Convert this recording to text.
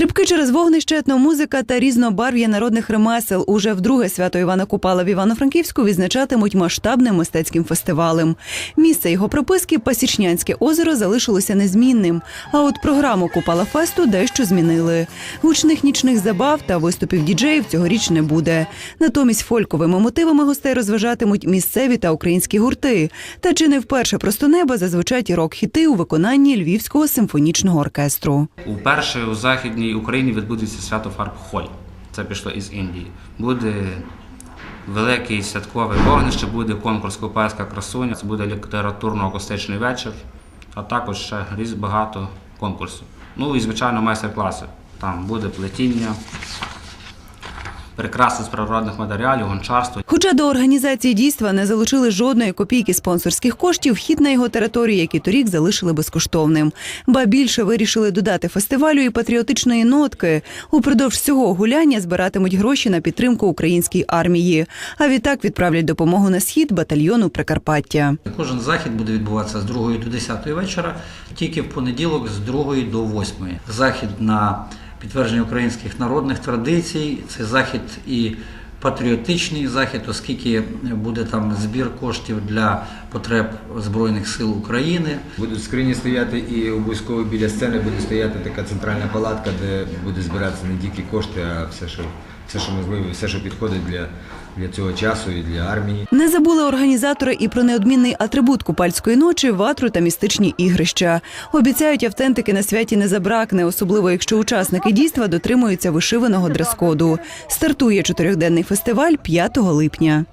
Стрибки через вогнище, етномузика та різнобарв'я народних ремесел уже вдруге свято Івана Купала в Івано-Франківську відзначатимуть масштабним мистецьким фестивалем. Місце його прописки Пасічнянське озеро залишилося незмінним. А от програму Купала фесту дещо змінили. Гучних нічних забав та виступів діджеїв цьогоріч не буде. Натомість фольковими мотивами гостей розважатимуть місцеві та українські гурти. Та чи не вперше просто неба зазвучать і рок-хіти у виконанні Львівського симфонічного оркестру. Уперше у Західній Україні відбудеться свято фарб Холь. Це пішло із Індії. Буде великий святкове вогнище, буде конкурс купецька, красуня, це буде літературно-акустичний вечір, а також ще різ багато конкурсів. Ну і звичайно майстер-класи. Там буде плетіння, прикраси з природних матеріалів, гончарство. Хоча до організації дійства не залучили жодної копійки спонсорських коштів, вхід на його територію, як і торік, залишили безкоштовним. Ба більше вирішили додати фестивалю і патріотичної нотки. Упродовж всього гуляння збиратимуть гроші на підтримку українській армії. А відтак відправлять допомогу на схід батальйону Прикарпаття. Кожен захід буде відбуватися з 2 до 10 вечора, тільки в понеділок з 2 до 8. Захід на підтвердження українських народних традицій. Це захід і патріотичний захід, оскільки буде там збір коштів для потреб Збройних сил України. Будуть скрині стояти і обов'язково біля сцени буде стояти така центральна палатка, де буде збиратися не тільки кошти, а все, що, все, що можливо, все, що підходить для, для цього часу і для армії. Не забули організатори і про неодмінний атрибут купальської ночі ватру та містичні ігрища. Обіцяють, автентики на святі не забракне, особливо якщо учасники дійства дотримуються вишиваного дрес-коду. Стартує чотирьохденний фестиваль 5 липня.